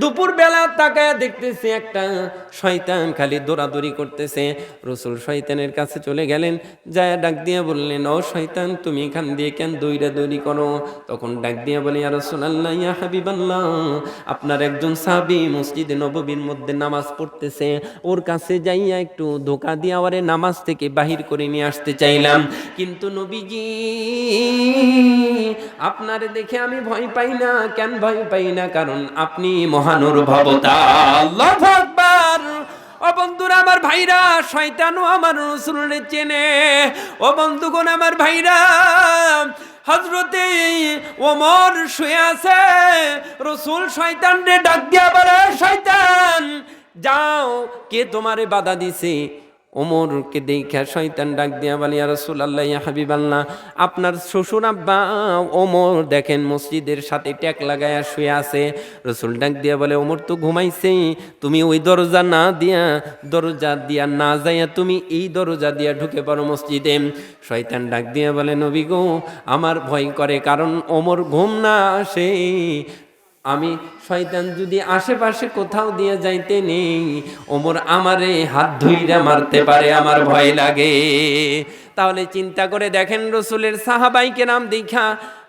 দুপুর বেলা তাকায় একটা শয়তান খালি দৌড়াদৌড়ি করতেছে। রসুল শয়তানের কাছে চলে গেলেন, যায় ডাক দিয়ে বললেন, ও শয়তান, তুমি এখান দিয়ে কেন দৌড়া দৌড়ি করো? তখন ডাক দিয়ে বলে, ইয়া রসুলাল্লাহ, ইয়া হাবিবাল্লাহ, আপনার একজন সাবি মসজিদে নববীর মধ্যে নামাজ পড়তেছে। ওর কাছে যাইয়া একটু ধোকা দিয়ে আওয়ারে নামাজ থেকে বাহির করে নিয়ে আসতে চাইলাম। কিন্তু নবীজি, আপনারে দেখে আমি ভয় পাই না। কেন ভয় পাই না? কারণ আপনি মহানুভবতা। আল্লাহ আকবার। ও বন্ধুরা, আমার ভাইরা, শয়তানও আমার রসুলের চেনে। ও বন্ধুগণ, আমার ভাইরা হজরতে ওমর শুয়ে আছে। রসুল শয়তান রে ডাক দিয়া বলে, শয়তান, যাও, কে তোমারে বাধা দিছে? ওমরকে দেখা শয়তান ডাক দিয়া বলি আর রসুল আল্লাহ হাবিব আল্লাহ আপনার শ্বশুর আব্বা ওমর দেখেন মসজিদের সাথে ট্যাক লাগায়া শুয়ে আছে। রসুল ডাক দিয়া বলে, ওমর তো ঘুমাইছে, তুমি ওই দরজা না দিয়া, দরজা দিয়া না যাইয়া তুমি এই দরজা দিয়া ঢুকে পড়ো মসজিদে। শয়তান ডাক দিয়া বলে, নবী গো, আমার ভয় করে, কারণ ওমর ঘুম না আসে। আমি শয়তান যদি আশেপাশে কোথাও দিয়ে যাইতে নেই, ওমর আমারে হাত ধুইরা মারতে পারে, আমার ভয় লাগে। তাহলে চিন্তা করে দেখেন রসুলের সাহাবাইকে নাম দেখা,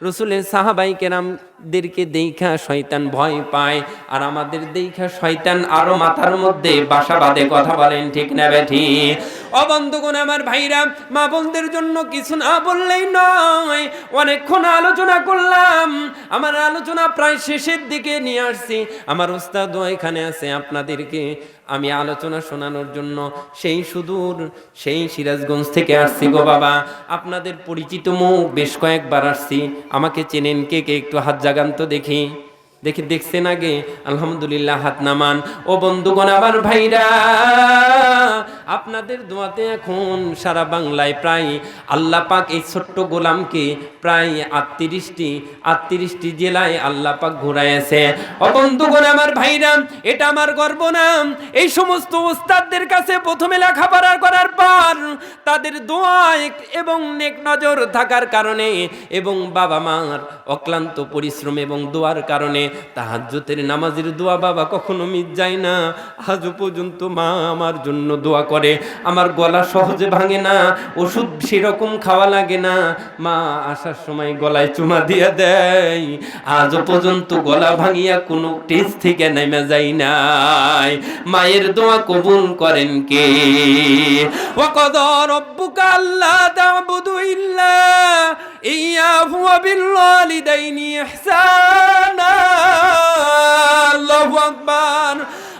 রসুলের সাহাবাইকে নামদেরকে দেখা শয়তান ভয় পায়, আর আমাদের দেখা শয়তান আরও মাথার মধ্যে বাসা বাঁধে, কথা বলেন ঠিক না বেঠি অবন্ধুগণ আমার ভাইরা, মা বোনদের জন্য কিছু না বললেই নয়। অনেকক্ষণ আলোচনা করলাম। আমার আলোচনা প্রায় শেষের দিকে নিয়ে আসছি। আমার উস্তাদ এখানে আছে আপনাদেরকে। আমি আলোচনা শোনানোর জন্য সেই সুদূর, সেই সিরাজগঞ্জ থেকে আসছি গো বাবা। আপনাদের পরিচিত মুখ বেশ কয়েকবার আসছি। আমাকে চেনেন কে কে? একটু হাত জাগান তো দেখি। দেখি, দেখছেন আগে? আলহামদুলিল্লাহ, হাত নামান। ও বন্ধুগণ, আমার ভাইরা আপনাদের দোয়াতে এখন সারা বাংলায় প্রায় আল্লাহ পাক এই ছোট্ট গোলামকে প্রায় আটত্রিশটি আটত্রিশটি জেলায় আল্লাহ পাক ঘুরাইছে ও বন্ধুগণ, আমার ভাইরা, এটা আমার গর্ব নাম এই সমস্ত ওস্তাদদের কাছে প্রথমে লেখাপড়া করার পর তাদের দোয়া এক- এবং নেক নজর থাকার কারণে এবং বাবা মার অক্লান্ত পরিশ্রম এবং দোয়ার কারণে তাহাজ্জতের নামাজের দোয়া বাবা কখনো মিট যায় না। আজও পর্যন্ত মা আমার জন্য দোয়া করে আমার গলা সহজে ভাঙে না ওষুধ সেরকম খাওয়া লাগে না মা আসার সময় গলায় চুমা দিয়ে দেয় আজও পর্যন্ত গলা ভাঙিয়া কোনো টেস্ট থেকে নেমে যায় নাই মায়ের দোয়া কবুল করেন কে وقضى ربك ألا تعبدوا إلا إياه وبالوالدين إحسانا الله أكبر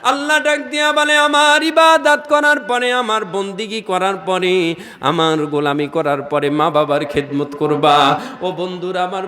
আল্লাহ ডাক দিয়া বলে, আমার ইবাদাত করার পরে, আমার বন্দিগি করার পরে, আমার গোলামি করার পরে মা বাবার খেদমত করবা। ও বন্ধুরা, আমার